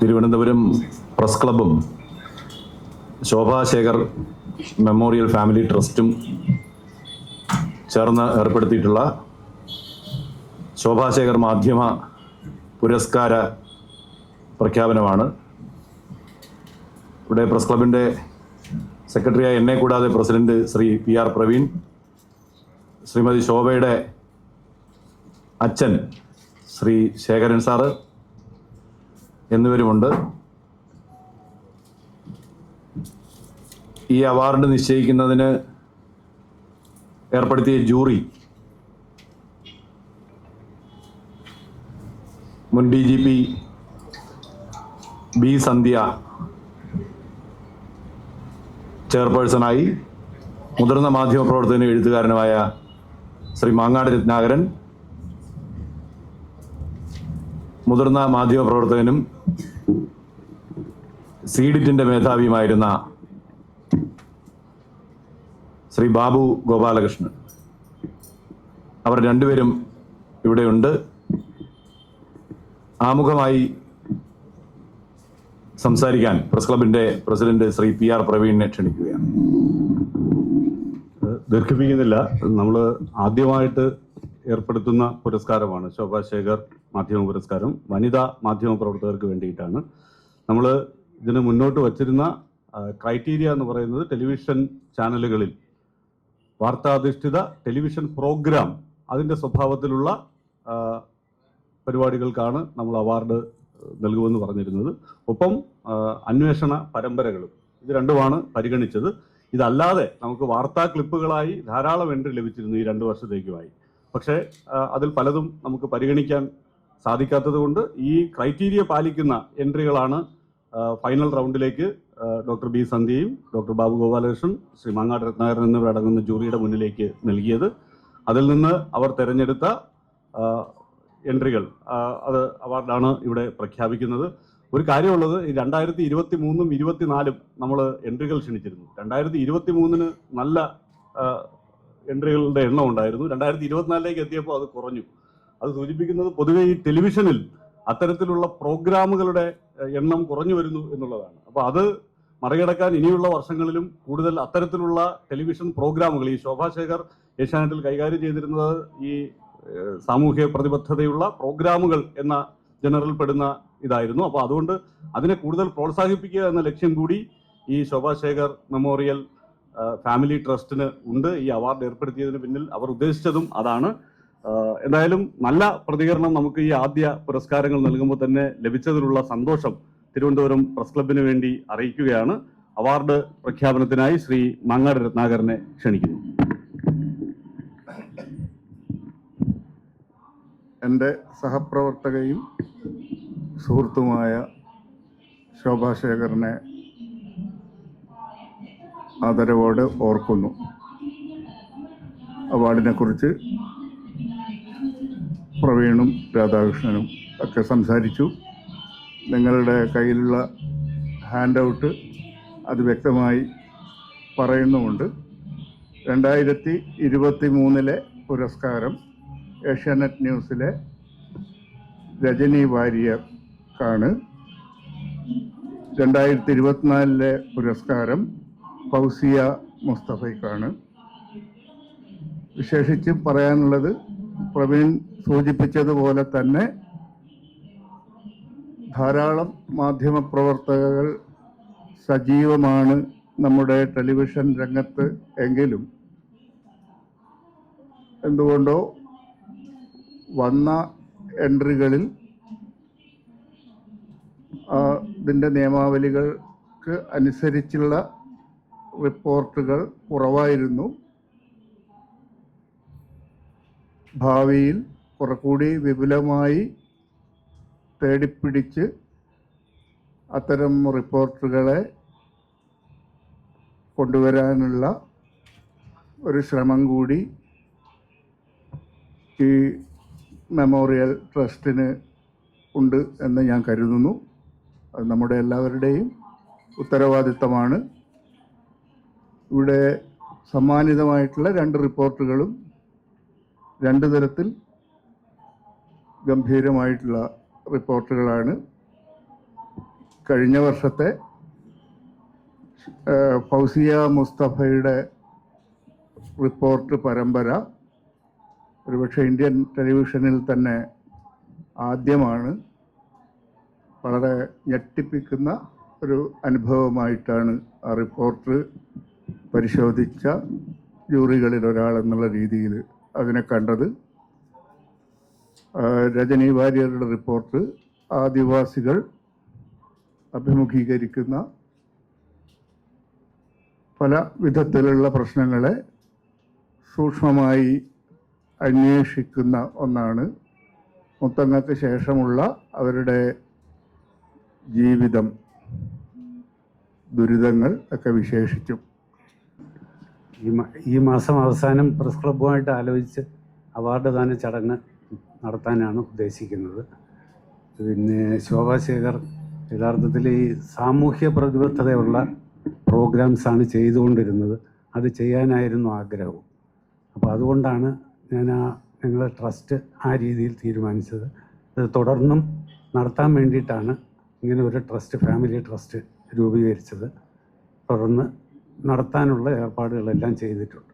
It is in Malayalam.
തിരുവനന്തപുരം പ്രസ് ക്ലബും ശോഭാശേഖർ മെമ്മോറിയൽ ഫാമിലി ട്രസ്റ്റും ചേർന്ന് ഏർപ്പെടുത്തിയിട്ടുള്ള ശോഭാശേഖർ മാധ്യമ പുരസ്കാര പ്രഖ്യാപനമാണ്. ഇവിടെ പ്രസ് ക്ലബിന്റെ സെക്രട്ടറിയായ എന്നെ കൂടാതെ president Shri P R Praveen Shrimati ശോഭയുടെ അച്ഛൻ ശ്രീ ശേഖരൻ സാറ് എന്നിവരുമുണ്ട്. ഈ അവാർഡ് നിശ്ചയിക്കുന്നതിന് ഏർപ്പെടുത്തിയ ജൂറി മുൻ D G P B Sandhya ചെയർപേഴ്സണായി മുതിർന്ന മാധ്യമപ്രവർത്തകനും എഴുത്തുകാരനുമായ ശ്രീ മാങ്ങാട് രത്നാകരൻ മുതിർന്ന മാധ്യമപ്രവർത്തകനും സീഡിറ്റിന്റെ മേധാവിയുമായിരുന്ന ശ്രീ ബാബു ഗോപാലകൃഷ്ണൻ. അവർ രണ്ടുപേരും ഇവിടെയുണ്ട് ആമുഖമായി സംസാരിക്കാൻ പ്രസ് ക്ലബിന്റെ പ്രസിഡന്റ് ശ്രീ പി ആർ പ്രവീണിനെ ക്ഷണിക്കുകയാണ്. ദീർഘിപ്പിക്കുന്നില്ല. നമ്മൾ ആദ്യമായിട്ട് ഏർപ്പെടുത്തുന്ന പുരസ്കാരമാണ് ശോഭാ ശേഖർ മാധ്യമ പുരസ്കാരം. വനിതാ മാധ്യമ പ്രവർത്തകർക്ക് വേണ്ടിയിട്ടാണ്. നമ്മൾ ഇതിന് മുന്നോട്ട് വച്ചിരുന്ന ക്രൈറ്റീരിയ എന്ന് പറയുന്നത് ടെലിവിഷൻ ചാനലുകളിൽ. വാർത്താധിഷ്ഠിത ടെലിവിഷൻ പ്രോഗ്രാം അതിന്റെ സ്വഭാവത്തിലുള്ള പരിപാടികൾക്കാണ് നമ്മൾ അവാർഡ് നൽകുമെന്ന് പറഞ്ഞിരുന്നത്. ഒപ്പം അന്വേഷണ പരമ്പരകളും. ഇത് രണ്ടുമാണ് പരിഗണിച്ചത്. ഇതല്ലാതെ നമുക്ക് വാർത്താ ക്ലിപ്പുകളായി ധാരാളം എൻട്രി ലഭിച്ചിരുന്നു ഈ രണ്ട് വർഷത്തേക്കുമായി. പക്ഷേ അതിൽ പലതും നമുക്ക് പരിഗണിക്കാൻ സാധിക്കാത്തത് കൊണ്ട് ഈ ക്രൈറ്റീരിയ പാലിക്കുന്ന എൻട്രികളാണ് ഫൈനൽ റൗണ്ടിലേക്ക് ഡോക്ടർ ബി സന്ധ്യയും ഡോക്ടർ ബാബു ഗോപാലകൃഷ്ണൻ ശ്രീ മാങ്ങാട് രത്നാകരൻ എന്നിവരടങ്ങുന്ന ജൂറിയുടെ മുന്നിലേക്ക് നൽകിയത്. അതിൽ നിന്ന് അവർ തെരഞ്ഞെടുത്ത എൻട്രികൾ അത് അവാർഡാണ് ഇവിടെ പ്രഖ്യാപിക്കുന്നത്. ഒരു കാര്യമുള്ളത് രണ്ടായിരത്തി ഇരുപത്തി മൂന്നും ഇരുപത്തിനാലും നമ്മൾ എൻട്രികൾ ക്ഷണിച്ചിരുന്നു. രണ്ടായിരത്തി ഇരുപത്തി മൂന്നിന് നല്ല എൻട്രികളുടെ എണ്ണം ഉണ്ടായിരുന്നു. രണ്ടായിരത്തി ഇരുപത്തിനാലിലേക്ക് എത്തിയപ്പോൾ അത് കുറഞ്ഞു. അത് സൂചിപ്പിക്കുന്നത് പൊതുവെ ഈ ടെലിവിഷനിൽ അത്തരത്തിലുള്ള പ്രോഗ്രാമുകളുടെ എണ്ണം കുറഞ്ഞു വരുന്നു എന്നുള്ളതാണ്. അപ്പോൾ അത് മറികടക്കാൻ ഇനിയുള്ള വർഷങ്ങളിലും കൂടുതൽ അത്തരത്തിലുള്ള ടെലിവിഷൻ പ്രോഗ്രാമുകൾ ഈ ശോഭാശേഖർ ഏഷ്യാനെറ്റിൽ കൈകാര്യം ചെയ്തിരുന്നത് ഈ സാമൂഹ്യ പ്രതിബദ്ധതയുള്ള പ്രോഗ്രാമുകൾ എന്ന ജനറൽ പെടുന്ന ഇതായിരുന്നു. അപ്പോൾ അതുകൊണ്ട് അതിനെ കൂടുതൽ പ്രോത്സാഹിപ്പിക്കുക എന്ന ലക്ഷ്യം കൂടി ഈ ശോഭാശേഖർ മെമ്മോറിയൽ ഫാമിലി ട്രസ്റ്റിന് ഉണ്ട്. ഈ അവാർഡ് ഏർപ്പെടുത്തിയതിന് പിന്നിൽ അവർ ഉദ്ദേശിച്ചതും അതാണ്. എന്തായാലും നല്ല പ്രതികരണം നമുക്ക് ഈ ആദ്യ പുരസ്കാരങ്ങൾ നൽകുമ്പോൾ തന്നെ ലഭിച്ചതിലുള്ള സന്തോഷം തിരുവനന്തപുരം പ്രസ് ക്ലബിന് വേണ്ടി അറിയിക്കുകയാണ്. അവാർഡ് പ്രഖ്യാപനത്തിനായി ശ്രീ മാങ്ങാട് രത്നാകരനെ ക്ഷണിക്കുന്നു. എന്റെ സഹപ്രവർത്തകയും സുഹൃത്തുമായ ശോഭാശേഖരനെ ആദരവോടെ ഓർക്കുന്നു. അവാർഡിനെ കുറിച്ച് പ്രവീണും രാധാകൃഷ്ണനും ഒക്കെ സംസാരിച്ചു. നിങ്ങളുടെ കയ്യിലുള്ള ഹാൻഡ് ഔട്ട് അത് വ്യക്തമായി പറയുന്നുമുണ്ട്. രണ്ടായിരത്തി ഇരുപത്തി മൂന്നിലെ പുരസ്കാരം ഏഷ്യാനെറ്റ് ന്യൂസിലെ രജനി വാര്യർക്കാണ് രണ്ടായിരത്തി ഇരുപത്തിനാലിലെ പുരസ്കാരം ഫൗസിയ മുസ്തഫയ്ക്കാണ്. വിശേഷിച്ചും പറയാനുള്ളത് പ്രവീൺ സൂചിപ്പിച്ചതുപോലെ തന്നെ ധാരാളം മാധ്യമപ്രവർത്തകർ സജീവമാണ് നമ്മുടെ ടെലിവിഷൻ രംഗത്ത് എങ്കിലും. എന്തുകൊണ്ടോ വന്ന എൻട്രികളിൽ ഇതിന്റെ നിയമാവലികൾക്ക് അനുസരിച്ചുള്ള റിപ്പോർട്ടുകൾ കുറവായിരുന്നു. ഭാവിയിൽ കുറച്ചുകൂടി വിപുലമായി തേടിപ്പിടിച്ച് അത്തരം റിപ്പോർട്ടുകളെ കൊണ്ടുവരാനുള്ള ഒരു ശ്രമം കൂടി ഈ മെമ്മോറിയൽ ട്രസ്റ്റിന് ഉണ്ട് എന്ന് ഞാൻ കരുതുന്നു. അത് നമ്മുടെ എല്ലാവരുടെയും ഉത്തരവാദിത്തമാണ്. ഇവിടെ സമ്മാനിതമായിട്ടുള്ള രണ്ട് റിപ്പോർട്ടുകളും രണ്ട് തരത്തിൽ ഗംഭീരമായിട്ടുള്ള റിപ്പോർട്ടുകളാണ്. കഴിഞ്ഞ വർഷത്തെ ഫൗസിയ മുസ്തഫയുടെ റിപ്പോർട്ട് പരമ്പര ഒരുപക്ഷെ ഇന്ത്യൻ ടെലിവിഷനിൽ തന്നെ ആദ്യമാണ്. വളരെ ഞെട്ടിപ്പിക്കുന്ന ഒരു അനുഭവമായിട്ടാണ് ആ റിപ്പോർട്ട് പരിശോധിച്ച ജൂറികളിൽ ഒരാൾ എന്നുള്ള രീതിയിൽ അതിനെ കണ്ടത്. രജനി വാര്യരുടെ റിപ്പോർട്ട്. ആദിവാസികൾ അഭിമുഖീകരിക്കുന്ന പല വിധത്തിലുള്ള പ്രശ്നങ്ങളെ സൂക്ഷ്മമായി അന്വേഷിക്കുന്ന ഒന്നാണ്. മുത്തങ്ങൾക്ക് ശേഷമുള്ള അവരുടെ ജീവിതം ദുരിതങ്ങൾ ഒക്കെ വിശേഷിച്ചും. ഈ മാസം അവസാനം പ്രസ് ക്ലബ്ബുമായിട്ട് ആലോചിച്ച് അവാർഡ് ദാന ചടങ്ങ് നടത്താനാണ് ഉദ്ദേശിക്കുന്നത്. പിന്നെ ശോഭാ ശേഖർ യഥാർത്ഥത്തിൽ ഈ സാമൂഹ്യ പ്രതിബദ്ധതയുള്ള പ്രോഗ്രാംസാണ് ചെയ്തുകൊണ്ടിരുന്നത്. അത് ചെയ്യാനായിരുന്നു ആഗ്രഹവും. അപ്പോൾ അതുകൊണ്ടാണ് ഞാൻ ആ ഞങ്ങളെ ട്രസ്റ്റ് ആ രീതിയിൽ തീരുമാനിച്ചത്. ഇത് തുടർന്നും നടത്താൻ വേണ്ടിയിട്ടാണ് ഇങ്ങനെ ഒരു ട്രസ്റ്റ് ഫാമിലി ട്രസ്റ്റ് രൂപീകരിച്ചത്. തുടർന്ന് നടത്താനുള്ള ഏർപ്പാടുകളെല്ലാം ചെയ്തിട്ടുണ്ട്